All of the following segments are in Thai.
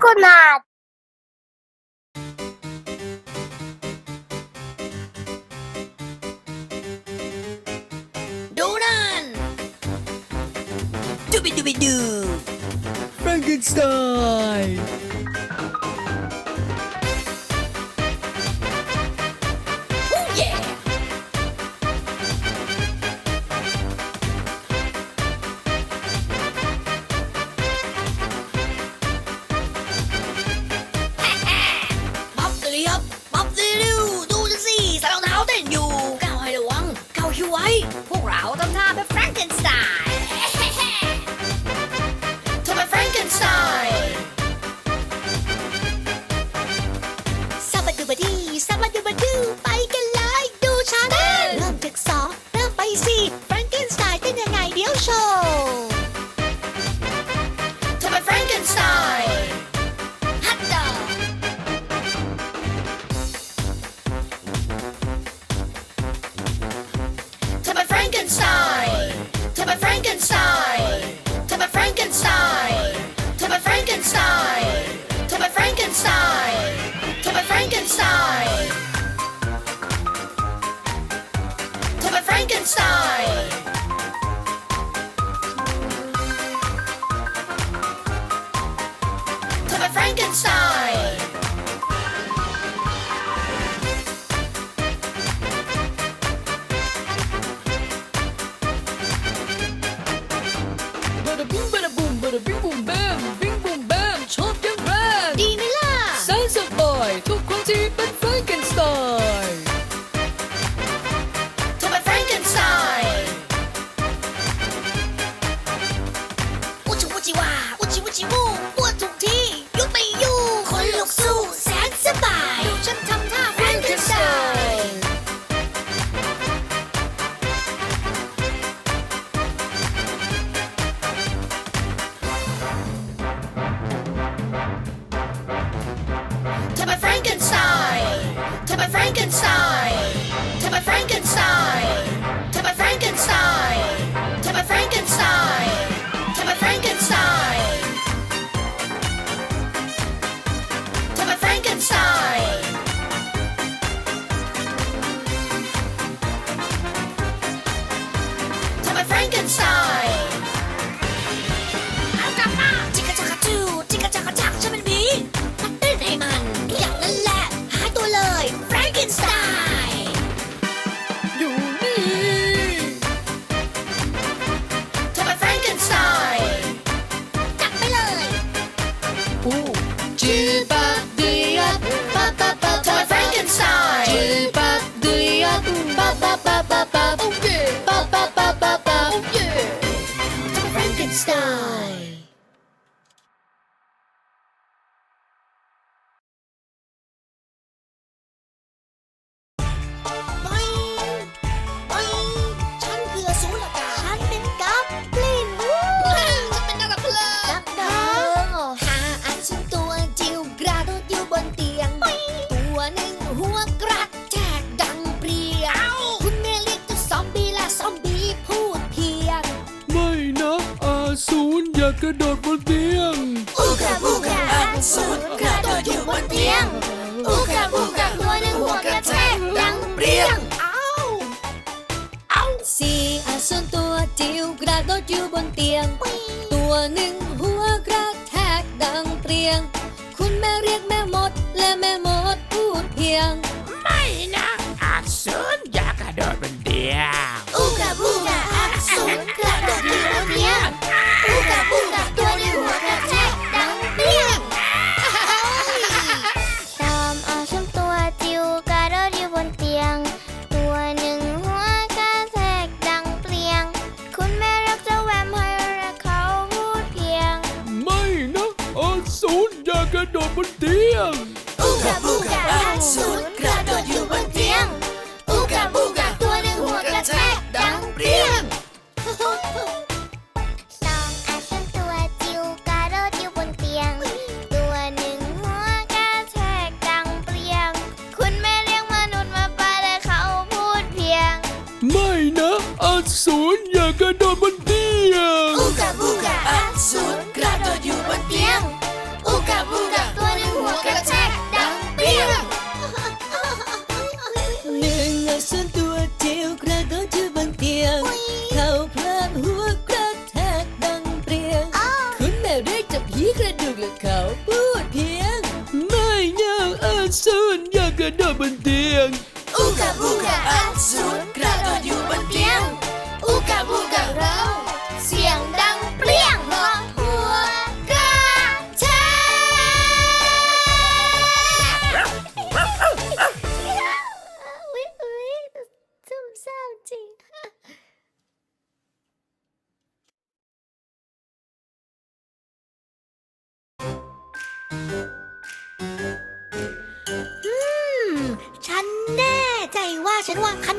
Coconut. Doran. Dooby doobie doo. Frankenstein. a doo. Frankenstein. กระโดดบนเตียง อูกาบูกาอันสุดกระโดดอยู่บนเตียง อูกาบูกาตัวหนึ่งหัวกระแทกดังเปรี้ยงเอาเอาสี่อสูรตัวจิ๋วกระโดดอยู่บนเตียง ตัวหนึ่งหัวกระแทกดังเปรี้ยง คุณแม่เรียกแม่มด และแม่มดพูดเพียง ไม่นะอากษรอยากกระโดดบนเตียง Booga Booga and Zoo.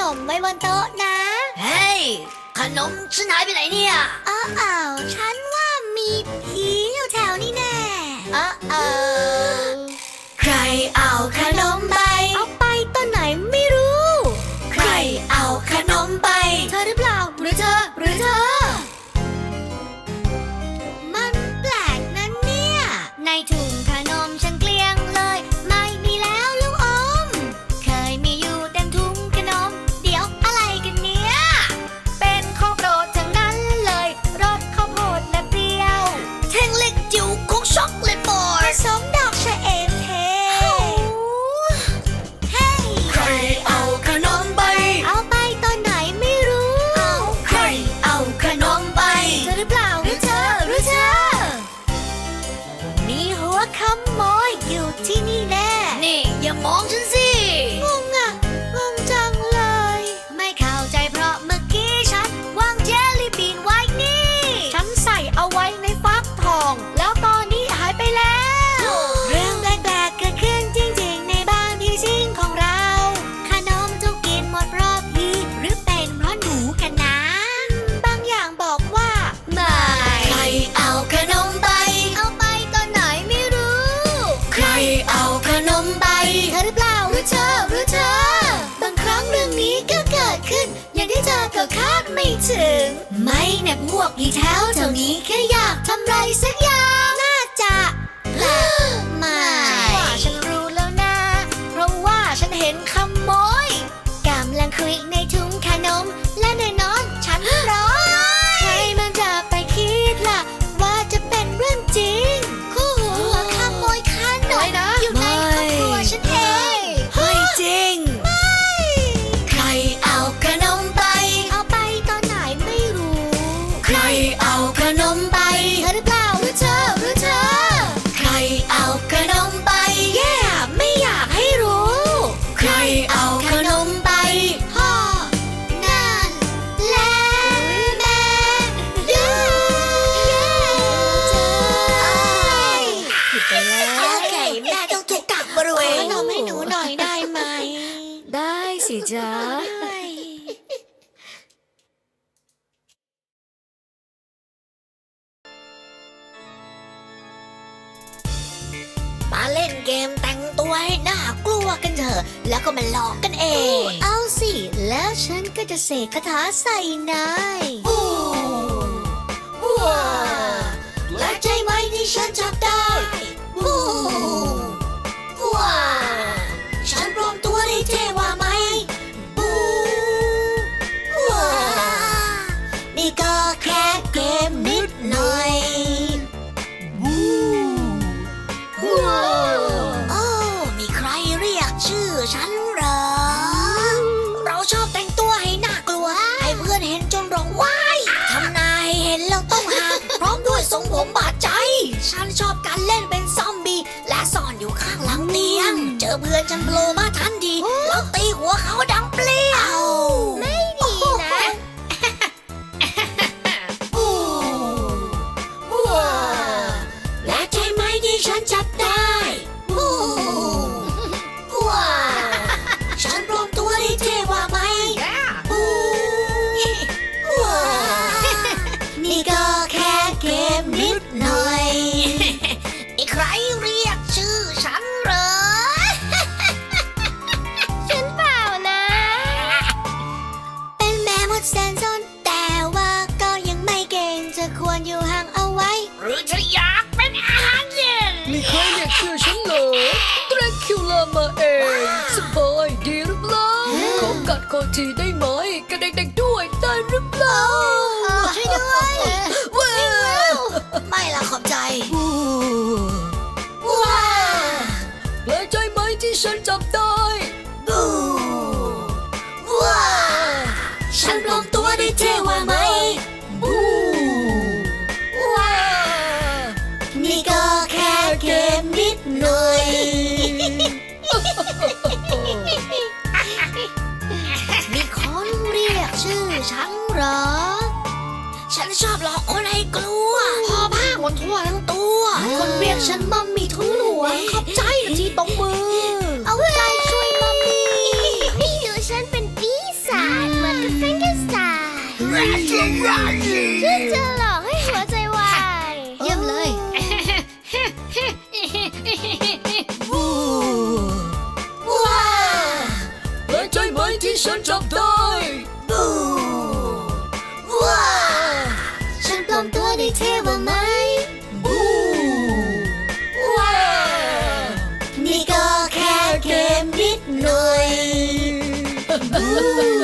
นมไว้บนโต๊ะนะ เฮ้ย ขนมฉันหายไปไหนเนี่ย อ้าวๆฉันว่ามีผี ด็บอ้วกอีเท้าเจ้านี้ค่ night out. าเล่นเกมแต่งตัวให้หน่ากลัวกันเถอะ แล้วก็มาหลอกกันเอง เอาสิ แล้วฉันก็จะเสกคาถาใส่นายว้าและใจไหมที่ฉันจับได้ ฉันโผลมาทันดี ได้บูว้าฉันปลอมตัวได้เท่ว่าไหมบูว้านี่ก็แค่เกมนิดหน่อย มีคนเรียกชื่อฉันเหรอ ฉันชอบหลอกคนให้กลัว พอผ้าหมดทั่วทั้งตัว คนเรียกฉันมัมมี่ทุ น์ฉันจะหลอกให้หัวใจวายเยี่ยมเลย ว้าเปลใจไหมที่ฉันจับได้บูว้าฉันปลอมตัวได้เท่ว่าไหมบูว้านี่ก็แค่เกมนิดหน่อยบู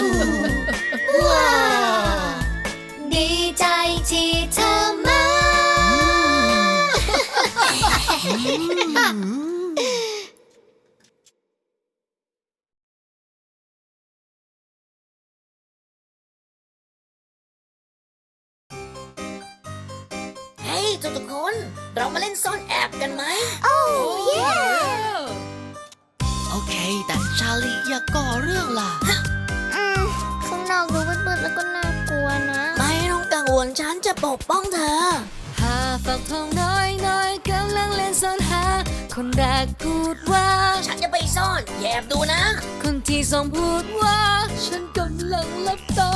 อนแอบกันไหมโอ้เย่โอเค แต่ชาลีอย่าก่อเรื่องล่ะ อืมข้างนอกดูมืดๆแล้วก็น่ากลัวนะ ไม่ต้องกังวลฉันจะปกป้องเธอ หาฝักทองน้อยน้อยๆกำลังเล่นซ่อนหา คนแรกพูดว่า ฉันจะไปซ่อนแยบดูนะ คนที่สองพูดว่า ฉันกำลังหลับตา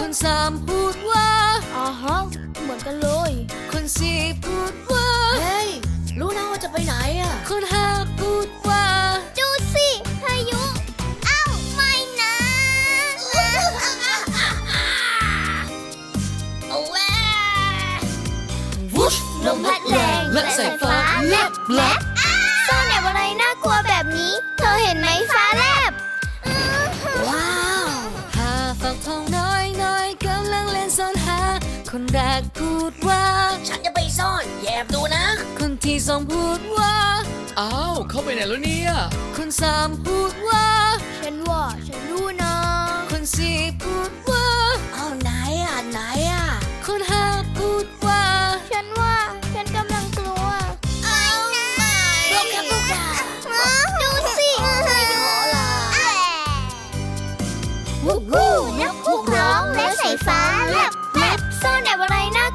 คนสามพูดว่า อ๋อฮะเหมือนกันเลย คนสี่พูด สายฟ้าแลบแลบซ่อนแอบอะไรน่ากลัวแบบนี้ เธอเห็นไหมฟ้าแลบอื้อหือว้าวหาฝักทองน้อยน้อยๆกำลังเล่นซ่อนหา คนแรกพูดว่า ฉันจะไปซ่อน แยบดูนะ คนที่สองพูดว่า อ้าว เข้าไปไหนแล้วเนี่ย คนสามพูดว่า ฉันว่า ฉันรู้นะ คนสี่พูด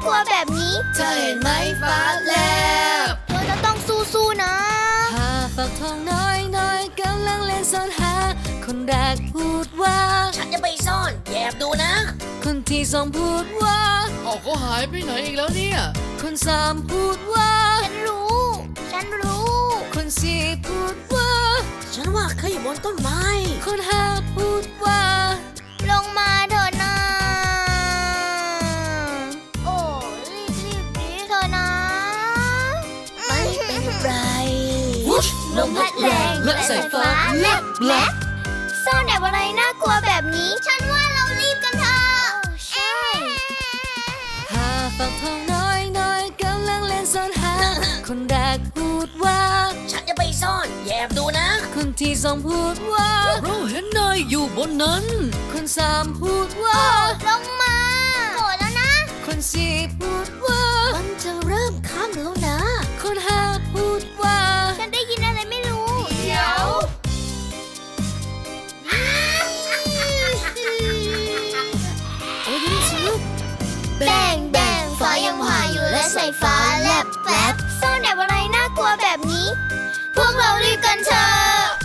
ลัวแบบนี้เธอเห็นไหมฟ้าแลบเธอจะต้องสู้ๆนะหาฝักทองน้อยน้อยๆกำลังเล่นซ่อนหา คนแรกพูดว่า ฉันจะไปซ่อน แยบดูนะ คนที่สองพูดว่า ออกเขาหายไปไหนอีกแล้วเนี่ย คนสามพูดว่า ฉันรู้ ฉันรู้ คนสี่พูดว่า ฉันว่าเขาอยู่บนต้นไม้ คนห้าพูดว่า ลงมาเถอะ สายฟ้าแลบแลบซ่อนแอบอะไรน่ากลัวแบบนี้ ฉันว่าเรารีบกันเถอะใช่หาฝักทองน้อยน้อยๆกำลังเล่นซ่อนหา คนแรกพูดว่า ฉันจะไปซ่อนแยบดูนะ คนที่สองพูดว่าเราเห็นนายอยู่บนนั้น คนสามพูดว่า ลงมาโกรธแล้วนะ คนสี่พูด วแบบนี้ พวกเรารีบกันเถอะ